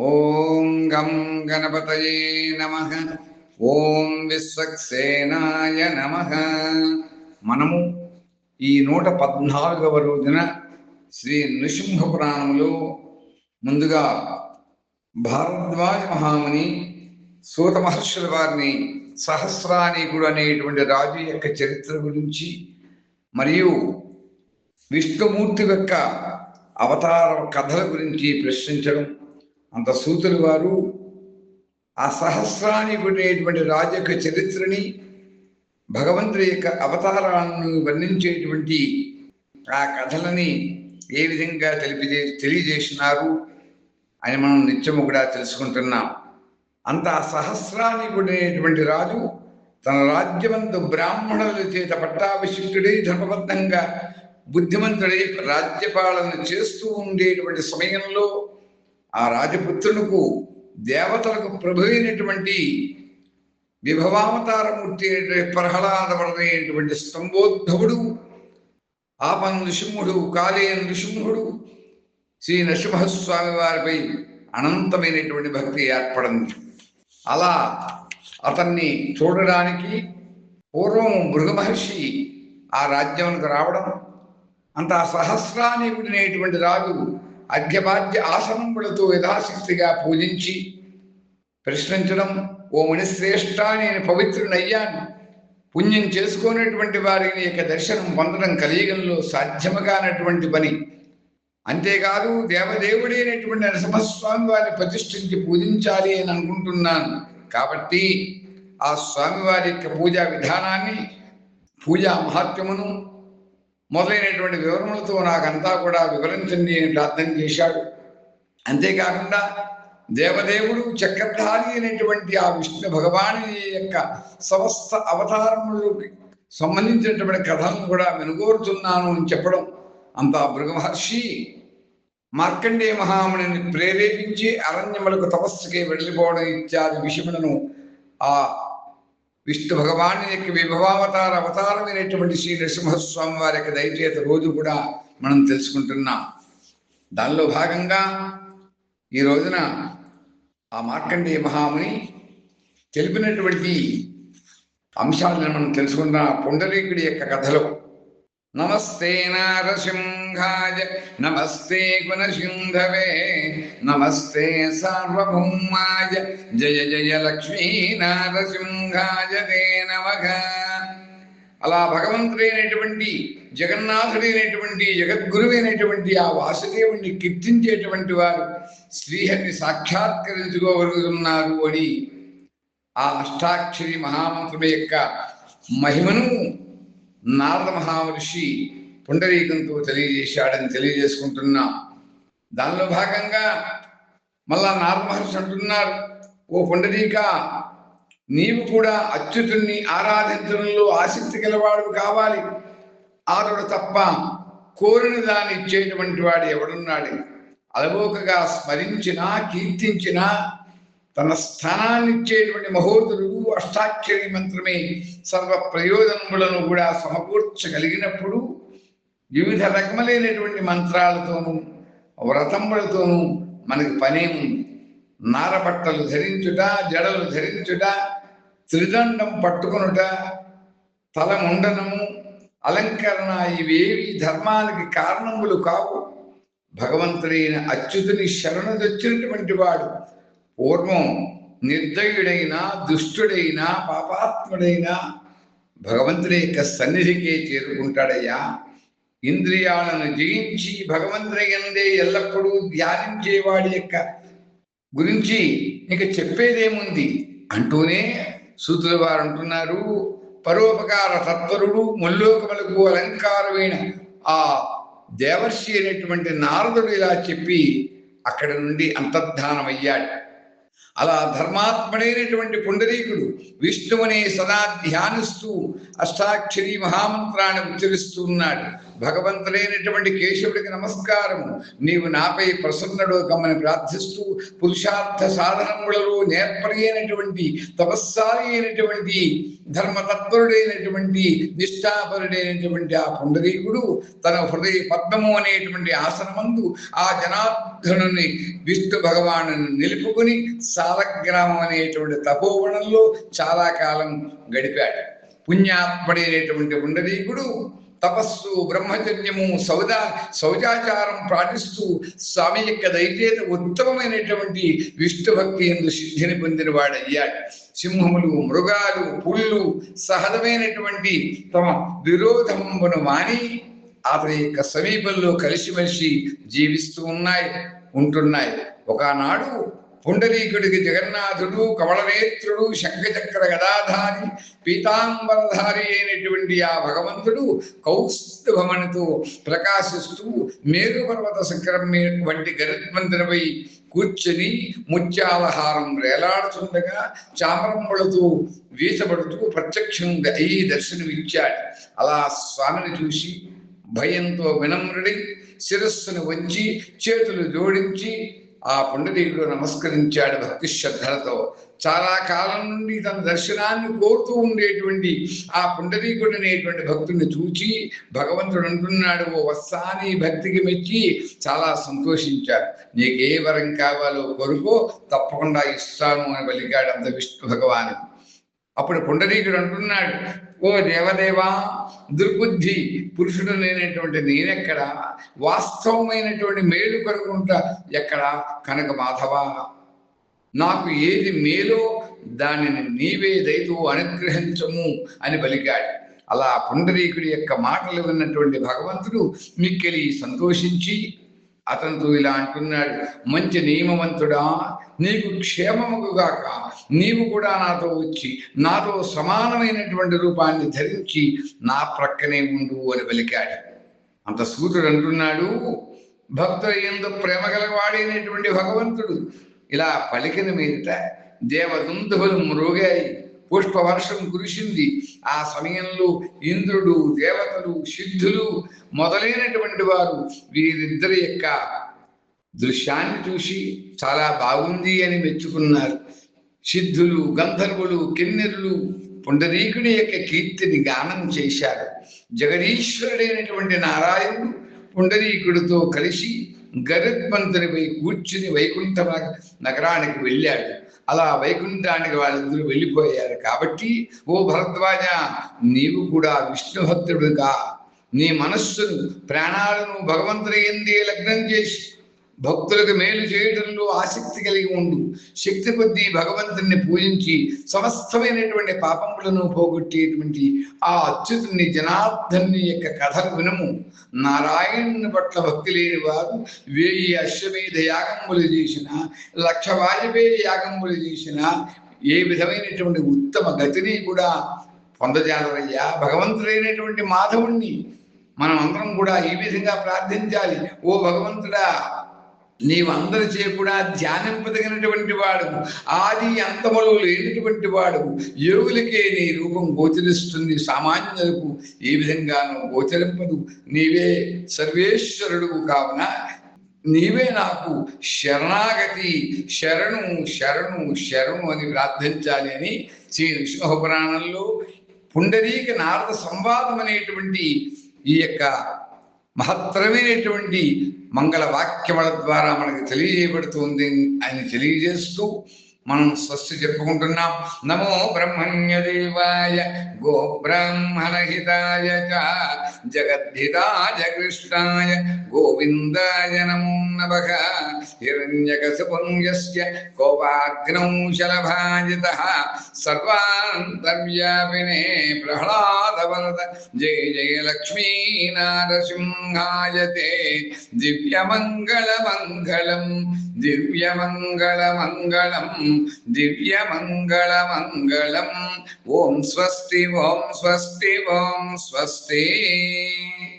ఓం గం గణపతయే నమ. ఓం విశ్వక్సేనాయ నమ. మనము ఈ నూట పద్నాలుగవ రోజున శ్రీ నృసింహ పురాణంలో ముందుగా భారద్వాజ మహాముని సూత మహర్షుల వారిని సహస్రానీకుడు అనేటువంటి రాజు యొక్క చరిత్ర గురించి మరియు విష్ణుమూర్తి యొక్క అవతార కథల గురించి ప్రశ్నించడం అంత సూతులు వారు ఆ సహస్రానిపడేటువంటి రాజ యొక్క చరిత్రని భగవంతుడి యొక్క అవతారాలను వర్ణించేటువంటి ఆ కథలని ఏ విధంగా తెలిపిజే తెలియజేసినారు అని మనం నిత్యము కూడా తెలుసుకుంటున్నాం. అంత సహస్రానికుడైనటువంటి రాజు తన రాజ్యమందు బ్రాహ్మణుల చేత పట్టాభిషిక్తుడై ధర్మబద్ధంగా బుద్ధిమంతుడై రాజ్యపాలన చేస్తూ ఉండేటువంటి సమయంలో ఆ రాజపుత్రులకు దేవతలకు ప్రభువైనటువంటి విభవావతారమూర్తి ప్రహ్లాదపడైనటువంటి స్తంభోద్ధవుడు ఆపన్ నృసింహుడు కాళేయ నృసింహుడు శ్రీ నరసింహస్వామి వారిపై అనంతమైనటువంటి భక్తి ఏర్పడింది. అలా అతన్ని చూడడానికి పూర్వం మృగమహర్షి ఆ రాజ్యానికి రావడం అంత సహస్రాని సహస్రానికుడినటువంటి రాజు అర్ఘ్యపాద్య ఆసనములతో యథాశక్తిగా పూజించి ప్రశ్నించడం ఓ మునిశ్రేష్ట నేను పవిత్రునయ్యాను పుణ్యం చేసుకునేటువంటి వారిని యొక్క దర్శనం పొందడం కలియుగంలో సాధ్యమగానటువంటి పని. అంతేకాదు దేవదేవుడైనటువంటి నరసింహస్వామి వారిని ప్రతిష్ఠించి పూజించాలి అని అనుకుంటున్నాను. కాబట్టి ఆ స్వామివారి యొక్క పూజా విధానాన్ని పూజా మహాత్మ్యమును మొదలైనటువంటి వివరములతో నాకంతా కూడా వివరించండి అని ప్రార్థన చేశాడు. అంతేకాకుండా దేవదేవుడు చక్రధారి అయినటువంటి ఆ విష్ణు భగవాని యొక్క సమస్త అవతారములకి సంబంధించినటువంటి కథలను కూడా వెనుగోరుతున్నాను అని చెప్పడం అంత మృగమహర్షి మార్కండేయ మహామునిని ప్రేరేపించి అరణ్యములకు తపస్సుకి వెళ్ళిపోవడం ఇత్యాది విషయములను ఆ విష్ణు భగవాని యొక్క విభవావతార అవతారమైనటువంటి శ్రీ నరసింహస్వామి వారి యొక్క దయచేత రోజు కూడా మనం తెలుసుకుంటున్నాం దానిలో భాగంగా ఈ రోజున ఆ మార్కండేయ మహాముని తెలిపినటువంటి అంశాలను మనం తెలుసుకున్న పుండలీకుడి యొక్క కథలో. నమస్తే నారసింహాయ నమస్తే గుణసింధవే నమస్తే సార్వభౌమాయ జయ జయ లక్ష్మీ నారసింహాయ దే నమః. అలా భగవంతుడైనటువంటి జగన్నాథుడైనటువంటి జగద్గురువైనటువంటి ఆ వాసుదేవుణ్ణి కీర్తించేటువంటి వారు శ్రీహరిని సాక్షాత్కరించుకోగలుగుతున్నారు అని ఆ అష్టాక్షరి మహామంత్రం యొక్క మహిమను నారద మహామహర్షి పుండరీకంతో తెలియజేశాడని తెలియజేసుకుంటున్నాం. దానిలో భాగంగా మళ్ళా నారద మహర్షి అంటున్నారు ఓ పుండరీక నీవు కూడా అచ్యుతుణ్ణి ఆరాధించడంలో ఆసక్తి గలవాడు కావాలి. అతడు తప్ప కోరిన దాన్ని ఇచ్చేటువంటి వాడు ఎవడున్నాడు? అలవోకగా స్మరించినా కీర్తించినా తన స్థానాన్ని ఇచ్చేటువంటి మహోదరుడు అష్టాక్షరి మంత్రమే సర్వ ప్రయోజనములను కూడా సమకూర్చగలిగినప్పుడు వివిధ రకములైనటువంటి మంత్రాలతోనూ వ్రతములతోనూ మనకి పనేముంది నారబట్టలు ధరించుట జడలు ధరించుట త్రిదండం పట్టుకొనుట తల ముండనము అలంకరణ ఇవేవి ధర్మానికి కారణములు కావు. భగవంతుడైన అచ్యుతుని శరణుదొచ్చినటువంటి వాడు పూర్వం నిర్దయుడైన దుష్టుడైన పాపాత్ముడైన భగవంతుని యొక్క సన్నిధికే చేరుకుంటాడయ్యా. ఇంద్రియాలను జయించి భగవంతుని ఎందే ఎల్లప్పుడూ ధ్యానించేవాడి యొక్క గురించి ఇక చెప్పేదేముంది? అంటూనే సూతుల వారు అంటున్నారు పరోపకార తత్పరుడు ముల్లోకములకు అలంకారమైన ఆ దేవర్షి అయినటువంటి నారదుడు ఇలా చెప్పి అక్కడ నుండి అంతర్ధానమయ్యాడు. అలా ధర్మాత్ముడైనటువంటి పుండరీకుడు విష్ణువునే సదా ధ్యానిస్తూ అష్టాక్షరి మహామంత్రాన్ని ఉచ్చరిస్తూ భగవంతులైనటువంటి కేశవుడికి నమస్కారము. నీవు నాపై ప్రసన్నుడు గమ్మని ప్రార్థిస్తూ పురుషార్థ సాధనములలో నేర్పరి అయినటువంటి తపస్సారి అయినటువంటి ధర్మతత్పరుడైనటువంటి నిష్ఠాపరుడైనటువంటి ఆ పుండరీకుడు తన హృదయ పద్మము అనేటువంటి ఆసనమందు ఆ జనార్దనుని విష్ణు భగవాను నిలుపుకుని సాలగ్రామం అనేటువంటి తపోవనంలో చాలా కాలం గడిపాడు. పుణ్యాత్మడైనటువంటి ఉండరీకుడు తపస్సు బ్రహ్మచర్యము సౌదా శౌచాచారం పాటిస్తూ స్వామి యొక్క దయచేత ఉత్తమమైనటువంటి విష్ణు భక్తి ఎందు సిద్ధిని పొందిన వాడయ్యాడు. సింహములు మృగాలు పుళ్ళు సహజమైనటువంటి తమ విరోధమును మాని అతని యొక్క సమీపంలో కలిసిమెలిసి జీవిస్తూ ఉన్నాయి ఉంటున్నాయి. ఒకనాడు పుండరీకుడికి జగన్నాథుడు కమలనేత్రుడు శంఖచక్ర గదాధారి పీతాంబరధారి అయినటువంటి ఆ భగవంతుడు కౌస్తుభమణితో ప్రకాశిస్తూ మేరుపర్వత శిఖరం వంటి గరుత్మంతునిపై కూర్చొని ముత్యాలహారం వేలాడుతుండగా చామరములతో వీసపడుతూ ప్రత్యక్షంగా దర్శనం దర్శనమిచ్చాడు. అలా స్వామిని చూసి భయంతో వినమ్రుడి శిరస్సును వంచి చేతులు జోడించి ఆ పుండరీకుడు నమస్కరించాడు భక్తి శ్రద్ధలతో. చాలా కాలం నుండి తన దర్శనాన్ని కోరుతూ ఉండేటువంటి ఆ పుండరీకుడు అనేటువంటి భక్తుడిని చూచి భగవంతుడు అంటున్నాడు ఓ వత్సాని భక్తికి మెచ్చి చాలా సంతోషించాడు నీకు ఏ వరం కావాలో కోరుకో తప్పకుండా ఇస్తాను అని పలికాడు అంత విష్ణు భగవాను అప్పుడు పుండరీకుడు అంటున్నాడు ఓ దేవదేవా దుర్బుద్ధి పురుషుడు లేనటువంటి నేనెక్కడ? వాస్తవమైనటువంటి మేలు కనుకుంటా ఎక్కడ? కనక మాధవ నాకు ఏది మేలో దానిని నీవే దయతో అనుగ్రహించము అని పలికాడు అలా పుండరీకుడి యొక్క మాటలు విన్నటువంటి భగవంతుడు మిక్కిలి సంతోషించి అతనితో ఇలా అంటున్నాడు మంచి నియమవంతుడా నీకు క్షేమముగాక నీవు కూడా నాతో వచ్చి నాతో సమానమైనటువంటి రూపాన్ని ధరించి నా ప్రక్కనే ఉండు అని పలికాడు అంత సూతుడు అంటున్నాడు. భక్తుల ఎందు ప్రేమ గలవాడైనటువంటి భగవంతుడు. ఇలా పలికిన మీదట దేవదుందువులు మృగాయి పుష్పవర్షం కురిసింది. ఆ సమయంలో ఇంద్రుడు దేవతలు సిద్ధులు మొదలైనటువంటి వారు వీరిద్దరి యొక్క దృశ్యాన్ని చూసి చాలా బాగుంది అని మెచ్చుకున్నారు. సిద్ధులు గంధర్వులు కిన్నెరులు పుండరీకుడి యొక్క కీర్తిని గానం చేశారు. జగదీశ్వరుడైనటువంటి నారాయణుడు పుండరీకుడితో కలిసి గరుత్మంతునిపై కూర్చుని వైకుంఠ నగరానికి వెళ్ళాడు. అలా వైకుంఠానికి వాళ్ళిద్దరూ వెళ్ళిపోయారు. కాబట్టి ఓ భరద్వాజ నీవు కూడా విష్ణు భక్తుడుగా నీ మనస్సును ప్రాణాలను భగవంతుని ఎందే లగ్నం చేసి భక్తులకు మేలు చేయడంలో ఆసక్తి కలిగి ఉండు. శక్తి కొద్దీ భగవంతుని పూజించి సమస్తమైనటువంటి పాపములను పోగొట్టేటువంటి ఆ అచ్యుతుని జనార్దన్ని యొక్క కథ వినము. నారాయణుని పట్ల భక్తి లేని వారు వేయి అశ్వమేధ యాగములు చేసిన లక్ష వాజపేయి యాగములు చేసిన ఏ విధమైనటువంటి ఉత్తమ గతిని కూడా పొందజాలరయ్యా. భగవంతుడైనటువంటి మాధవుణ్ణి మనం అందరం కూడా ఈ విధంగా ప్రార్థించాలి. ఓ భగవంతుడా నీవు అందరిచే కూడా ధ్యానింపదగినటువంటి వాడు ఆది అంతములు లేనటువంటి వాడు యోగులకే నీ రూపం గోచరిస్తుంది. సామాన్యులకు ఏ విధంగానూ గోచరింపదు. నీవే సర్వేశ్వరుడు కావున నీవే నాకు శరణాగతి. శరణు శరణు శరణు అని ప్రార్థించాలి అని శ్రీ విష్ణు పురాణంలో పుండరీక నారద సంవాదం అనేటువంటి ఈ యొక్క మహత్తరమైనటువంటి మంగళ వాక్యముల ద్వారా మనకు తెలియజేయబడుతుంది. అని తెలియజేస్తూ మనం స్వస్తి చెప్పుకుంటున్నాం. నమో బ్రహ్మణ్య దేవాయ గో బ్రాహ్మణ హితాయ జగద్ధితాయ కృష్ణాయ గోవిందాయ నమో నమః హిరణ్యకశిపుం యస్య కోపాగ్నౌ శలభాజితః సర్వాంతర్వ్యాపినే ప్రహ్లాదవరద జయ జయ లక్ష్మీ నారసింహాయ తే దివ్యమంగళమంగళం దివ్యమంగళమంగళం దివ్యమంగళమంగళం ఓం స్వస్తి ఓం స్వస్తి ఓం స్వస్తి